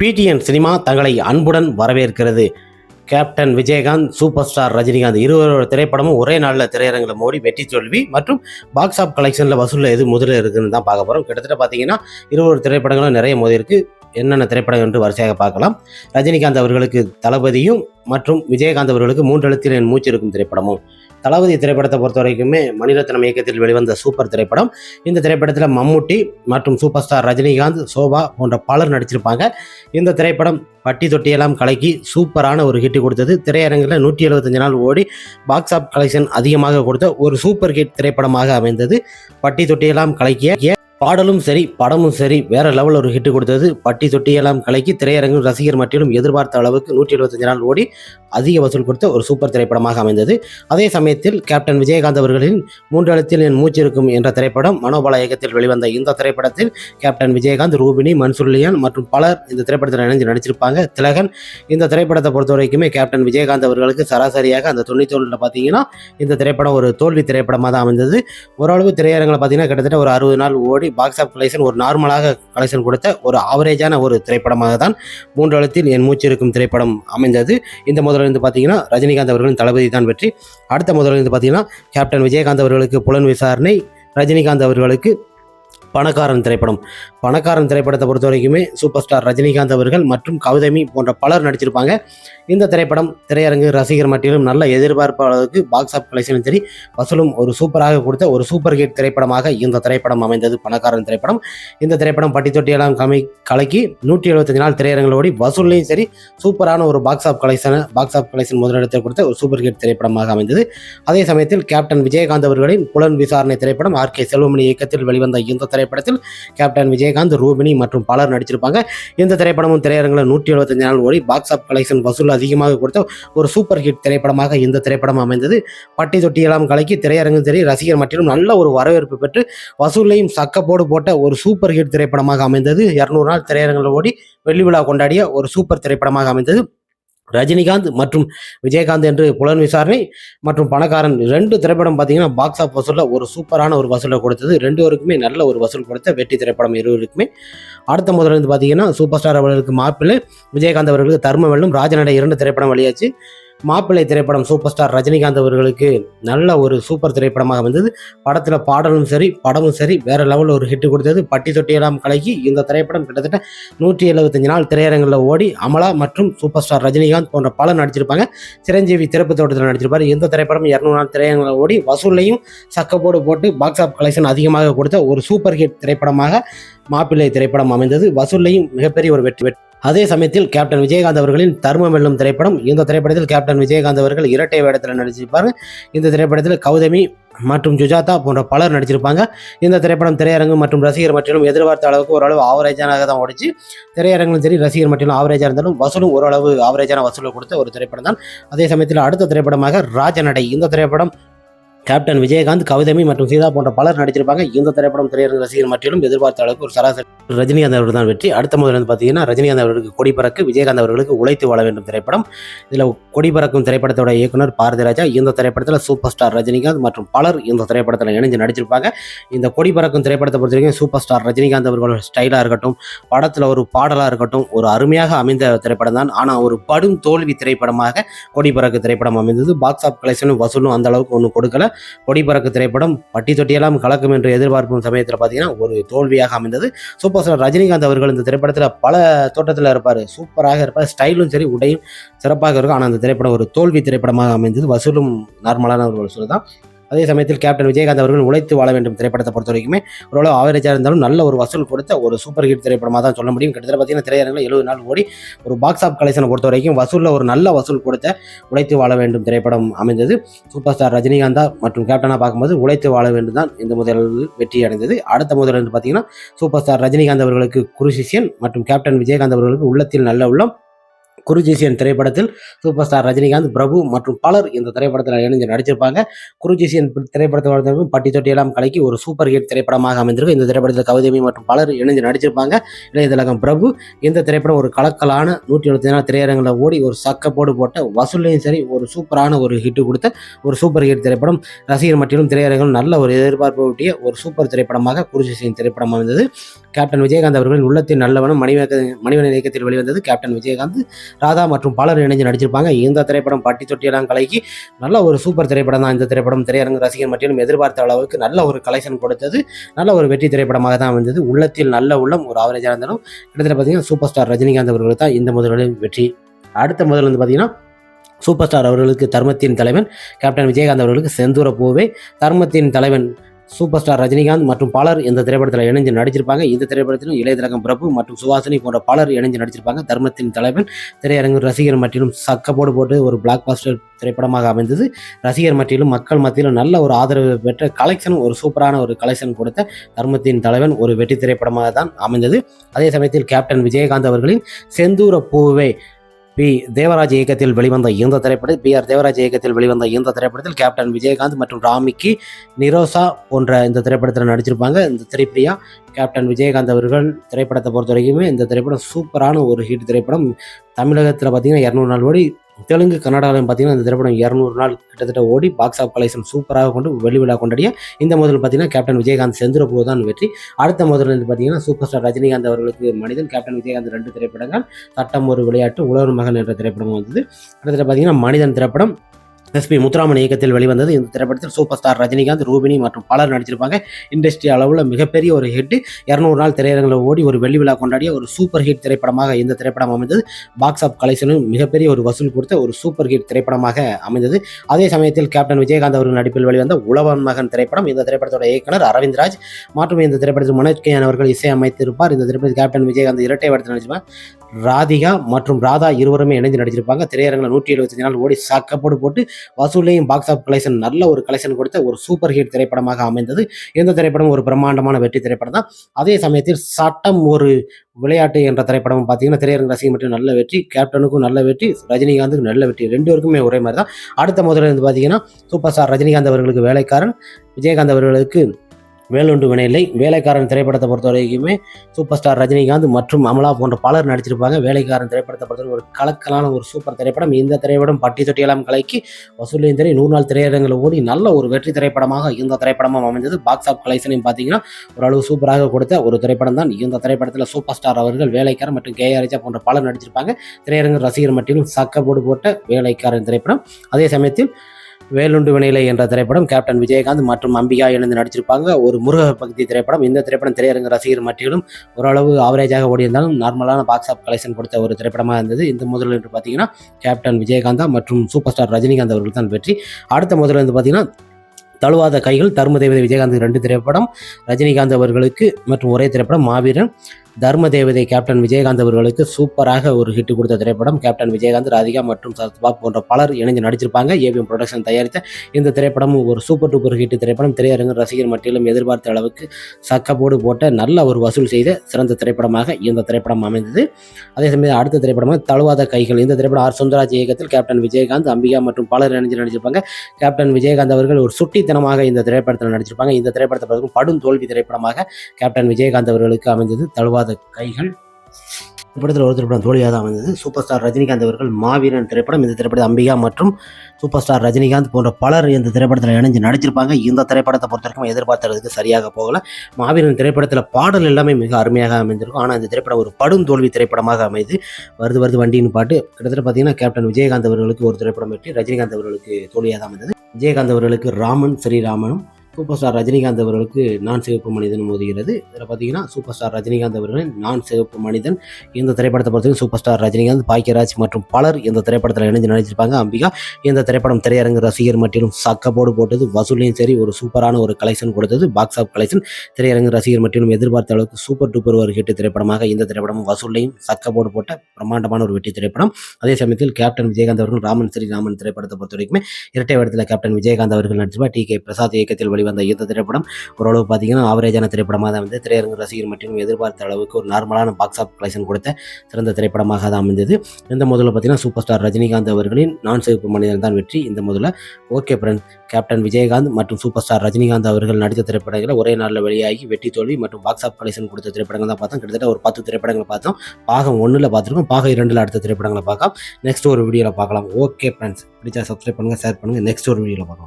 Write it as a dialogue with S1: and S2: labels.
S1: PTN cinema தங்களை அன்புடன் வரவேற்கிறது. Captain Vijayakanth super star Rajinikanth இருவரோட திரைப்படமும் ஒரே நாளில் திரையரங்கில் மோடி வெற்றி தோல்வி மற்றும் பாக்ஸ் ஆஃப் கலெக்ஷனில் வசூலில் எது முதல்ல இருக்குன்னு தான் பார்க்க போகிறோம் கிட்டத்தட்ட பார்த்தீங்கன்னா இருவரோட திரைப்படங்களும் நிறைய மோதி இருக்குது என்னென்ன திரைப்படம் என்று வரிசையாக பார்க்கலாம். ரஜினிகாந்த் அவர்களுக்கு தளபதியும் மற்றும் விஜயகாந்த் அவர்களுக்கு மூன்றெழுத்தில் என் மூச்சு இருக்கும் திரைப்படமும். தளபதி திரைப்படத்தை பொறுத்த வரைக்குமே மணிரத்னம் இயக்கத்தில் வெளிவந்த சூப்பர் திரைப்படம். இந்த திரைப்படத்தில் மம்முட்டி மற்றும் சூப்பர் ஸ்டார் ரஜினிகாந்த் சோபா போன்ற பலர் நடிச்சிருப்பாங்க. இந்த திரைப்படம் பட்டி தொட்டியெல்லாம் கலக்கி சூப்பரான ஒரு ஹிட் கொடுத்தது. திரையரங்கில் நூற்றி எழுபத்தஞ்சு நாள் ஓடி பாக்ஸ் ஆஃப் கலெக்ஷன் அதிகமாக கொடுத்த ஒரு சூப்பர் ஹிட் திரைப்படமாக அமைந்தது. பட்டி தொட்டியெல்லாம் கலக்கிய பாடலும் சரி படமும் சரி வேற லெவல் ஒரு ஹிட் கொடுத்தது. பட்டி தொட்டியெல்லாம் கலக்கி திரையரங்கும் ரசிகர் மட்டிலும் எதிர்பார்த்த அளவுக்கு நூற்றி எழுபத்தஞ்சு நாள் ஓடி அதிக வசூல் கொடுத்த ஒரு சூப்பர் திரைப்படமாக அமைந்தது. அதே சமயத்தில் கேப்டன் விஜயகாந்த் அவர்களின் மூன்று எழுத்தில் என் மூச்சு இருக்கும் என்ற திரைப்படம் மனோபால இயக்கத்தில் வெளிவந்த இந்த திரைப்படத்தில் கேப்டன் விஜயகாந்த் ரூபினி மன்சூர்லியான் மற்றும் பலர் இந்த திரைப்படத்தில் இணைந்து நடிச்சிருப்பாங்க. திலகன் இந்த திரைப்படத்தை பொறுத்த வரைக்குமே கேப்டன் விஜயகாந்த் அவர்களுக்கு சராசரியாக அந்த தொண்ணூத்தொன்னில் பார்த்தீங்கன்னா இந்த திரைப்படம் ஒரு தோல்வி திரைப்படமாக தான் அமைந்தது. ஓரளவு திரையரங்கில் பார்த்தீங்கன்னா கிட்டத்தட்ட ஒரு அறுபது நாள் ஓடி பாக்ஸ் ஆஃப் கலெக்ஷன் ஒரு நார்மலாக கலெக்ஷன் கொடுத்த ஒரு ஆவரேஜான ஒரு திரைப்படமாக தான் மூன்று எழுத்தில் என் மூச்சு இருக்கும் திரைப்படம் அமைந்தது. இந்த முதலிருந்து பார்த்தீங்கன்னா ரஜினிகாந்த் அவர்களின் தளபதி தான் வெற்றி. அடுத்த முதலிருந்து பார்த்தீங்கன்னா கேப்டன் விஜயகாந்த் அவர்களுக்கு புலன் விசாரணை ரஜினிகாந்த் அவர்களுக்கு பணக்காரன் திரைப்படம். பணக்காரன் திரைப்படத்தை பொறுத்த வரைக்குமே சூப்பர் ஸ்டார் ரஜினிகாந்த் அவர்கள் மற்றும் கௌதமி போன்ற பலர் நடிச்சிருப்பாங்க. இந்த திரைப்படம் திரையரங்கு ரசிகர் மட்டிலும் நல்ல எதிர்பார்ப்பு அளவுக்கு பாக்ஸ் ஆஃப் கலெக்ஷனும் சரி வசூலும் ஒரு சூப்பராக கொடுத்த ஒரு சூப்பர் ஹிட் திரைப்படமாக இந்த திரைப்படம் அமைந்தது. பணக்காரன் திரைப்படம். இந்த திரைப்படம் பட்டி தொட்டியெல்லாம் கமி கலக்கி நூற்றி எழுபத்தஞ்சு நாள் திரையரங்களோடி வசூல்லையும் சரி சூப்பரான ஒரு பாக்ஸ் ஆஃப் கலெக்ஷனை பாக்ஸ் ஆஃப் கலெக்ஷன் முதலிடத்தை கொடுத்த ஒரு சூப்பர் ஹிட் திரைப்படமாக அமைந்தது. அதே சமயத்தில் கேப்டன் விஜயகாந்த் அவர்களின் புலன் விசாரணை திரைப்படம் ஆர் கே செல்வமணி இயக்கத்தில் வெளிவந்த இந்த திரைப்படத்தில் கேப்டன் விஜயகாந்த் ரூபினி மற்றும் பலர் நடிச்சிருப்பாங்க. இந்த திரைப்படமும் திரையரங்கில் நூற்றி எழுபத்தஞ்சு நாள் ஓடி பாக்ஸ் ஆஃப் கலெக்ஷன் வசூல் அதிகமாக கொடுத்த ஒரு சூப்பர் ஹிட் திரைப்படமாக இந்த திரைப்படம் அமைந்தது. பட்டி தொட்டியெல்லாம் கலக்கி திரையரங்கும் சரி ரசிகர் மட்டிலும் நல்ல ஒரு வரவேற்பு பெற்று வசூலையும் சக்கப்போடு போட்ட ஒரு சூப்பர் ஹிட் திரைப்படமாக அமைந்தது. இரநூறு நாள் திரையரங்கில் ஓடி வெள்ளி விழா கொண்டாடிய ஒரு சூப்பர் திரைப்படமாக அமைந்தது. ரஜினிகாந்த் மற்றும் விஜயகாந்த் என்று புலன் விசாரணை மற்றும் பணக்காரன் ரெண்டு திரைப்படம் பார்த்தீங்கன்னா பாக்ஸ் ஆஃப் வசூலில் ஒரு சூப்பரான ஒரு வசூலை கொடுத்தது. ரெண்டு பேருக்குமே நல்ல ஒரு வசூல் கொடுத்த வெற்றி திரைப்படம் இருவருக்குமே. அடுத்த முதல்ல வந்து பார்த்தீங்கன்னா சூப்பர் ஸ்டார் அவர்களுக்கு மாப்பிள்ளை விஜயகாந்த் அவர்களுக்கு தர்ம வெள்ளம் ராஜநடை இரண்டு திரைப்படம் வெளியாச்சு. மாப்பிள்ளை திரைப்படம் சூப்பர் ஸ்டார் ரஜினிகாந்த் அவர்களுக்கு நல்ல ஒரு சூப்பர் திரைப்படமாக வந்தது. படத்தில் பாடலும் சரி படமும் சரி வேற லெவலில் ஒரு ஹிட் கொடுத்தது. பட்டி தொட்டியெல்லாம் கலக்கி இந்த திரைப்படம் கிட்டத்தட்ட நூற்றி எழுபத்தஞ்சு நாள் திரையரங்கில் ஓடி அமலா மற்றும் சூப்பர் ஸ்டார் ரஜினிகாந்த் போன்ற பலர் நடிச்சிருப்பாங்க. சிரஞ்சீவி திறப்பு தோட்டத்தில் நடிச்சிருப்பார். இந்த திரைப்படம் இரநூறு நாள் திரையரங்கில் ஓடி வசூல்லையும் சக்கப்போடு போட்டு பாக்ஸ் ஆஃப் கலெக்ஷன் அதிகமாக கொடுத்த ஒரு சூப்பர் ஹிட் திரைப்படமாக மாப்பிள்ளை திரைப்படம் அமைந்தது. வசூல்லையும் மிகப்பெரிய ஒரு வெற்றி வெற்றி அதே சமயத்தில் கேப்டன் விஜயகாந்த் அவர்களின் தர்மம் வெல்லும் திரைப்படம் இந்த திரைப்படத்தில் கேப்டன் விஜயகாந்த் அவர்கள் இரட்டை வேடத்தில் நடிச்சிருப்பார். இந்த திரைப்படத்தில் கௌதமி மற்றும் சுஜாதா போன்ற பலர் நடிச்சிருப்பாங்க. இந்த திரைப்படம் திரையரங்கு மற்றும் ரசிகர் மட்டிலும் எதிர்பார்த்த அளவுக்கு ஓரளவு ஆவரேஜானாக தான் ஓடிச்சு. திரையரங்கும் சரி ரசிகர் மட்டிலும் ஆவரேஜாக இருந்தாலும் வசூலும் ஓரளவு ஆவரேஜான வசூலை கொடுத்த ஒரு திரைப்படம் தான் அதே சமயத்தில் அடுத்த திரைப்படமாக ராஜநடை. இந்த திரைப்படம் கேப்டன் விஜயகாந்த் கவிதமி மற்றும் சீதா போன்ற பலர் நடிச்சிருப்பாங்க இந்த திரைப்படம் திரையரங்கு ரசிகர் மட்டிலும் எதிர்பார்த்த அளவுக்கு ஒரு சராசரி. ரஜினிகாந்த் அவர்கள் தான் வெற்றி. அடுத்த முதல் வந்து பார்த்தீங்கன்னா ரஜினிகாந்த் அவர்களுக்கு கொடி பறக்கு விஜயகாந்த் அவர்களுக்கு உழைத்து வாழ வேண்டும் திரைப்படம். இதில் கொடி பறக்கும் திரைப்படத்தோட இயக்குனர் பாரதிராஜா இந்த திரைப்படத்தில் சூப்பர் ஸ்டார் ரஜினிகாந்த் மற்றும் பலர் இந்த திரைப்படத்தில் இணைஞ்சு நடிச்சிருப்பாங்க. இந்த கொடி பறக்கும் திரைப்படத்தை பொறுத்த வரைக்கும் சூப்பர் ஸ்டார் ரஜினிகாந்த் அவர்களோட ஸ்டைலாக இருக்கட்டும் படத்தில் ஒரு பாடலாக இருக்கட்டும் ஒரு அருமையாக அமைந்த திரைப்படம் தான். ஆனால் ஒரு படும் தோல்வி திரைப்படமாக கொடி பறக்கு திரைப்படம் அமைந்தது. பாக்ஸ் ஆஃப் கலெக்ஷனும் வசூலும் அந்த அளவுக்கு ஒன்றும் கொடுக்கல. கொடி பறக்கு திரைப்படம் பட்டி தொட்டியெல்லாம் கலக்கும் என்று எதிர்பார்க்கும் சமயத்தில் பார்த்தீங்கன்னா ஒரு தோல்வியாக அமைந்தது. சூப்பர் ஸ்டார் ரஜினிகாந்த் அவர்கள் இந்த திரைப்படத்தில் பல தோட்டத்தில் இருப்பார். சூப்பராக இருப்பார். ஸ்டைலும் சரி உடையும் சிறப்பாக இருக்கும். ஆனால் அந்த திரைப்படம் ஒரு தோல்வி திரைப்படமாக அமைந்தது. வசூலும் நார்மலான ஒரு வசூல் தான் அதே சமயத்தில் கேப்டன் விஜயகாந்த் அவர்கள் உழைத்து வாழ வேண்டும் திரைப்படத்தை பொறுத்த வரைக்குமே. ஓரளவு ஆவரேஜாக இருந்தாலும் நல்ல ஒரு வசூல் கொடுத்த ஒரு சூப்பர் ஹிட் திரைப்படமாக தான் சொல்ல முடியும். கிட்டத்தட்ட பார்த்தீங்கன்னா திரையரங்கில் எழுபது நாள் ஓடி ஒரு பாக்ஸ் ஆஃப் கலெக்ஷனை பொறுத்த வரைக்கும் வசூலில் ஒரு நல்ல வசூல் கொடுத்த உழைத்து வாழ வேண்டும் திரைப்படம் அமைந்தது. சூப்பர் ஸ்டார் ரஜினிகாந்தா மற்றும் கேப்டனாக பார்க்கும்போது உழைத்து வாழ வேண்டும் தான் இந்த முதல் வெற்றி அடைந்தது. அடுத்த முதல் பார்த்தீங்கன்னா சூப்பர் ஸ்டார் ரஜினிகாந்த் அவர்களுக்கு குருசிஷியன் மற்றும் கேப்டன் விஜயகாந்த் அவர்களுக்கு உள்ளத்தில் நல்ல உள்ளம். குருஜிசியன் திரைப்படத்தில் சூப்பர் ஸ்டார் ரஜினிகாந்த் பிரபு மற்றும் பலர் இந்த திரைப்படத்தில் இணைஞ்சு நடிச்சிருப்பாங்க. குருஜிசியன் திரைப்படத்தை வளர்ந்தவங்க பட்டி தொட்டி எல்லாம் கலக்கி ஒரு சூப்பர் ஹிட் திரைப்படமாக அமைந்திருக்கும் இந்த திரைப்படத்தில் கௌதமி மற்றும் பலர் இணைஞ்சு நடிச்சிருப்பாங்க. இளையதிலகம் பிரபு இந்த திரைப்படம் ஒரு கலக்கலான நூற்றி எழுபத்தி நாலு திரையரங்கில் ஓடி ஒரு சக்கப்போடு போட்ட வசூல்லையும் சரி ஒரு சூப்பரான ஒரு ஹிட்டு கொடுத்த ஒரு சூப்பர் ஹிட் திரைப்படம். ரசிகர் மட்டிலும் திரையரங்கில் நல்ல ஒரு எதிர்பார்ப்பு ஒட்டிய ஒரு சூப்பர் திரைப்படமாக குருஜிசியன் திரைப்படம் அமைந்தது. கேப்டன் விஜயகாந்த் அவர்களின் உள்ளத்தின் நல்லவனும் மணிமேக மணிவன இயக்கத்தில் வெளிவந்தது. கேப்டன் விஜயகாந்த் ராதா மற்றும் பலர் இணைஞ்சு நடிச்சிருப்பாங்க. இந்த திரைப்படம் பட்டி தொட்டியெல்லாம் கலக்கி நல்ல ஒரு சூப்பர் திரைப்படம் தான். இந்த திரைப்படம் திரையரங்கு ரசிகர் மட்டிலும் எதிர்பார்த்த அளவுக்கு நல்ல ஒரு கலெக்ஷன் கொடுத்தது. நல்ல ஒரு வெற்றி திரைப்படமாக தான் வந்தது உள்ளத்தில் நல்ல உள்ளம் ஒரு ஆவரேஜாக இருந்தாலும் கிட்டத்தட்ட பார்த்தீங்கன்னா சூப்பர் ஸ்டார் ரஜினிகாந்த் அவர்கள் தான் இந்த முதலில் வெற்றி. அடுத்த முதல் வந்து பார்த்தீங்கன்னா சூப்பர் ஸ்டார் அவர்களுக்கு தர்மத்தின் தலைவன் கேப்டன் விஜயகாந்த் அவர்களுக்கு செந்தூர பூவே. தர்மத்தின் தலைவன் சூப்பர் ஸ்டார் ரஜினிகாந்த் மற்றும் பலர் இந்த திரைப்படத்தில் இணைஞ்சு நடிச்சிருப்பாங்க. இந்த திரைப்படத்திலும் இளையதிலகம் பிரபு மற்றும் சுவாசினி போன்ற பலர் இணைஞ்சு நடிச்சிருப்பாங்க. தர்மத்தின் தலைவன் திரையரங்கு ரசிகர் மட்டிலும் சக்கப்போடு போட்டு ஒரு பிளாக் பாஸ்டர் திரைப்படமாக அமைந்தது. ரசிகர் மட்டிலும் மக்கள் மத்தியிலும் நல்ல ஒரு ஆதரவு பெற்ற கலெக்ஷன் ஒரு சூப்பரான ஒரு கலெக்ஷன் கொடுத்த தர்மத்தின் தலைவன் ஒரு வெற்றி திரைப்படமாக தான் அமைந்தது. அதே சமயத்தில் கேப்டன் விஜயகாந்த் அவர்களின் செந்தூர பூவே பி. தேவராஜ் இயக்கத்தில் வெளிவந்த இந்த திரைப்படத்தில் பி. ஆர். தேவராஜ் இயக்கத்தில் வெளிவந்த இந்த திரைப்படத்தில் கேப்டன் விஜயகாந்த் மற்றும் ராமிக்கு நிரோசா போன்ற இந்த திரைப்படத்தில் நடிச்சிருப்பாங்க. இந்த திரைப்பிரியா கேப்டன் விஜயகாந்த் அவர்கள் திரைப்படத்தை பொறுத்த வரைக்குமே இந்த திரைப்படம் சூப்பரான ஒரு ஹிட் திரைப்படம். தமிழகத்தில் பார்த்தீங்கன்னா இரநூறு நாள் ஓடி தெலுங்கு கன்னடாவிலும் பார்த்தீங்கன்னா இந்த திரைப்படம் இரநூறு நாள் கிட்டத்தட்ட ஓடி பாக்ஸ் ஆஃப் கலெக்ஷன் சூப்பராக கொண்டு வெளி விழா கொண்டாடிய இந்த முதல் பார்த்தீங்கன்னா கேப்டன் விஜயகாந்த் செந்துரபூ தான் வெற்றி. அடுத்த முதல் வந்து பார்த்தீங்கன்னா சூப்பர் ஸ்டார் ரஜினிகாந்த் அவர்களுக்கு மனிதன் கேப்டன் விஜயகாந்த் ரெண்டு திரைப்படங்கள் சட்டம் ஒரு விளையாட்டு உழவர் மகன் என்ற திரைப்படம் வந்தது. அடுத்தது பார்த்தீங்கன்னா மனிதன் திரைப்படம் எஸ்பி முத்துராமன் இயக்கத்தில் வெளிவந்தது. இந்த திரைப்படத்தில் சூப்பர் ஸ்டார் ரஜினிகாந்த் ரூபினி மற்றும் பலர் நடிச்சிருப்பாங்க. இண்டஸ்ட்ரி அளவில் மிகப்பெரிய ஒரு ஹிட் இரநூறு நாள் திரையரங்கில் ஓடி ஒரு வெள்ளி விழா கொண்டாடிய ஒரு சூப்பர் ஹிட் திரைப்படமாக இந்த திரைப்படம் அமைந்தது. பாக்ஸ் ஆஃப் கலெக்ஷனும் மிகப்பெரிய ஒரு வசூல் கொடுத்த ஒரு சூப்பர் ஹிட் திரைப்படமாக அமைந்தது. அதே சமயத்தில் கேப்டன் விஜயகாந்த் அவர்கள் நடிப்பில் வெளிவந்த உழவன் மகன் திரைப்படம் இந்த திரைப்படத்தோட இயக்குனர் அரவிந்த் ராஜ். மற்றும் இந்த திரைப்படத்தில் மனோஜ் கேன் அவர்கள் இசையமைத்திருப்பார். இந்த திரைப்படத்தில் கேப்டன் விஜயகாந்த் இரட்டை வடத்தில் நடிச்சிருப்பார். ராதிகா மற்றும் ராதா இருவருமே இணைந்து நடிச்சிருப்பாங்க. திரையரங்கில் நூற்றி எழுபத்தஞ்சு நாள் ஓடி சாக்கப்போடு போட்டு வசூலையும் பாக்ஸ் ஆஃப் கலெக்ஷன் நல்ல ஒரு கலெக்ஷன் கொடுத்த ஒரு சூப்பர் ஹிட் திரைப்படமாக அமைந்தது. இந்த திரைப்படம் ஒரு பிரம்மாண்டமான வெற்றி திரைப்படம் தான். அதே சமயத்தில் சட்டம் ஒரு விளையாட்டு என்ற திரைப்படம் பார்த்தீங்கன்னா திரையரங்கு ரசிகம் மட்டும் நல்ல வெற்றி கேப்டனுக்கும் நல்ல வெற்றி ரஜினிகாந்துக்கும் நல்ல வெற்றி ரெண்டு பேருக்குமே ஒரே மாதிரி தான் அடுத்த முதல்ல இருந்து பார்த்தீங்கன்னா சூப்பர் ஸ்டார் ரஜினிகாந்த் அவர்களுக்கு வேலைக்காரன் விஜயகாந்த் அவர்களுக்கு வேலுண்டு வினையில்லை. வேலைக்காரன் திரைப்படத்தை பொறுத்த வரைக்குமே சூப்பர் ஸ்டார் ரஜினிகாந்த் மற்றும் அமலா போன்ற பலர் நடிச்சிருப்பாங்க. வேலைக்காரன் திரைப்படத்தை பொறுத்த ஒரு கலக்கலான ஒரு சூப்பர் திரைப்படம். இந்த திரைப்படம் பட்டி தொட்டியெல்லாம் கலக்கி வசூலையும் திரை நூறு நாள் திரையரங்கில் ஓடி நல்ல ஒரு வெற்றி திரைப்படமாக இந்த திரைப்படமும் அமைந்தது பாக்ஸ் ஆஃப் கலெக்ஷனையும் பார்த்தீங்கன்னா ஓரளவு சூப்பராக கொடுத்த ஒரு திரைப்படம் தான். இந்த திரைப்படத்தில் சூப்பர் ஸ்டார் அவர்கள் வேலைக்காரன் மற்றும் கே ஆர் போன்ற பலர் நடிச்சிருப்பாங்க. திரையரங்கு ரசிகர் மட்டிலும் சக்கப்போடு போட்ட வேலைக்காரன் திரைப்படம். அதே சமயத்தில் வேலுண்டு வினையிலை என்ற திரைப்படம் கேப்டன் விஜயகாந்த் மற்றும் அம்பிகா இணைந்து நடிச்சிருப்பாங்க. ஒரு முருக பகுதி திரைப்படம். இந்த திரைப்படம் திரையரங்கு ரசிகர் மட்டிலும் ஓரளவு ஆவரேஜாக ஓடியிருந்தாலும் நார்மலான பாக்ஸ் ஆஃப் கலெக்ஷன் கொடுத்த ஒரு திரைப்படமாக இருந்தது. இந்த முதல் என்று பார்த்தீங்கன்னா கேப்டன் விஜயகாந்தா மற்றும் சூப்பர் ஸ்டார் ரஜினிகாந்த் அவர்கள் தான் வெற்றி. அடுத்த முதல் வந்து பார்த்தீங்கன்னா தழுவாத கைகள் தர்ம தேவதை விஜயகாந்த் ரெண்டு திரைப்படம் ரஜினிகாந்த் அவர்களுக்கு மற்றும் ஒரே திரைப்படம் மாவீரன். தர்ம தேவதை கேப்டன் விஜயகாந்த் அவர்களுக்கு சூப்பராக ஒரு ஹிட் கொடுத்த திரைப்படம். கேப்டன் விஜயகாந்த் ராதிகா மற்றும் சத்பாப் போன்ற பலர் இணைஞ்சு நடிச்சிருப்பாங்க. ஏவிஎம் ப்ரொடக்ஷன் தயாரித்த இந்த திரைப்படமும் ஒரு சூப்பர் டூப்பர் ஹிட் திரைப்படம். திரையரங்கு ரசிகர் மட்டிலும் எதிர்பார்த்த அளவுக்கு சக்கப்போடு போட்ட நல்ல ஒரு வசூல் செய்த சிறந்த திரைப்படமாக இந்த திரைப்படம் அமைந்தது. அதே சமயம் அடுத்த திரைப்படமாக தழுவாத கைகள். இந்த திரைப்படம் ஆர். சுந்தராஜ் இயக்கத்தில் கேப்டன் விஜயகாந்த் அம்பிகா மற்றும் பலர் இணைஞ்சு நடிச்சிருப்பாங்க. கேப்டன் விஜயகாந்த் அவர்கள் ஒரு சுட்டித்தனமாக இந்த திரைப்படத்தில் நடிச்சிருப்பாங்க. இந்த திரைப்படத்தை படும் தோல்வி திரைப்படமாக கேப்டன் விஜயகாந்த் அவர்களுக்கு அமைந்தது. தழுவாத கைகள். திரைப்படத்தில் ஒரு திரைப்படம் தோழியாக தான் அமைந்தது. சூப்பர் ஸ்டார் ரஜினிகாந்த் அவர்கள் மாவீரன் திரைப்படம். இந்த திரைப்படம் அம்பிகா மற்றும் சூப்பர் ஸ்டார் ரஜினிகாந்த் போன்ற பலர் இந்த திரைப்படத்தில் இணைஞ்சு நடிச்சிருப்பாங்க. இந்த திரைப்படத்தை பொறுத்த வரைக்கும் எதிர்பார்த்ததுக்கு சரியாக போகல. மாவீரன் திரைப்படத்தில் பாடல் எல்லாமே மிக அருமையாக அமைந்திருக்கும். ஆனால் இந்த திரைப்படம் ஒரு படும் தோல்வி திரைப்படமாக அமைது. வருது வருது வண்டின்னு பாட்டு. கிட்டத்தட்ட பார்த்தீங்கன்னா கேப்டன் விஜயகாந்த் அவர்களுக்கு ஒரு திரைப்படம் வெற்றி ரஜினிகாந்த் அவர்களுக்கு தோழியாக தான் அமைந்தது. விஜயகாந்த் அவர்களுக்கு ராமன் ஸ்ரீராமனும் சூப்பர் ஸ்டார் ரஜினிகாந்த் அவர்களுக்கு நான் சிவப்பு மனிதன் மோதுகிறது. இதில் பார்த்தீங்கன்னா சூப்பர் ஸ்டார் ரஜினிகாந்த் அவர்களின் நான் சிவப்பு மனிதன் இந்த திரைப்படத்தை பொறுத்தவரைக்கும் சூப்பர் ஸ்டார் ரஜினிகாந்த் பாக்கியராஜ் மற்றும் பலர் இந்த திரைப்படத்தில் இணைஞ்சு நடிச்சிருப்பாங்க அம்பிகா இந்த திரைப்படம் திரையரங்கு ரசிகர் மட்டிலும் சக்கப்போடு போட்டது வசூலையும் சரி ஒரு சூப்பரான ஒரு கலெக்ஷன் கொடுத்தது பாக்ஸ் ஆஃப் கலெக்ஷன் திரையரங்கு ரசிகர் மட்டிலும் எதிர்பார்த்த அளவுக்கு சூப்பர் டூப்பர் ஒரு ஹிட் திரைப்படமாக இந்த திரைப்படம் வசூலையும் சக்கப்போடு போட்ட பிரம்மாண்டமான ஒரு வெற்றி திரைப்படம். அதே சமயத்தில் கேப்டன் விஜயகாந்த் அவர்கள் ராமன் ஸ்ரீ ராமன் திரைப்படத்தை பொறுத்த வரைக்குமே இரட்டை இடத்துல கேப்டன் விஜயகாந்த் அவர்கள் நடிச்சிருப்பார் டி கே பிரசாத் இயக்கத்தில் வழி வெளிவந்த இந்த திரைப்படம். ஓரளவு பார்த்தீங்கன்னா ஆவரேஜான திரைப்படமாக தான் வந்து திரையரங்கு ரசிகர் மற்றும் எதிர்பார்த்த அளவுக்கு ஒரு நார்மலான பாக்ஸ் ஆஃப் கலெக்ஷன் கொடுத்த சிறந்த திரைப்படமாக தான் அமைந்தது. இந்த முதல்ல பார்த்தீங்கன்னா சூப்பர் ஸ்டார் ரஜினிகாந்த் அவர்களின் நான் சிவப்பு மனிதன் தான் வெற்றி. இந்த முதல்ல ஓகே ஃப்ரெண்ட்ஸ் கேப்டன் விஜயகாந்த் மற்றும் சூப்பர் ஸ்டார் ரஜினிகாந்த் அவர்கள் நடித்த திரைப்படங்களை ஒரே நாளில் வெளியாகி வெற்றி தோல்வி மற்றும் பாக்ஸ் ஆஃப் கலெக்ஷன் கொடுத்த திரைப்படங்கள் தான் பார்த்தோம். கிட்டத்தட்ட ஒரு பத்து திரைப்படங்களை பார்த்தோம். பாகம் ஒன்றில் பார்த்துருக்கோம். பாகம் இரண்டில் அடுத்த திரைப்படங்களை பார்க்கலாம். நெக்ஸ்ட் ஒரு வீடியோவில் பார்க்கலாம். ஓகே ஃப்ரெண்ட்ஸ் பிடிச்சா சப்ஸ்கிரைப் பண்ணுங்கள் ஷேர் பண்ணுங்கள் நெக்ஸ்ட் ஒரு வீடியோவில் பார்க்கலாம்.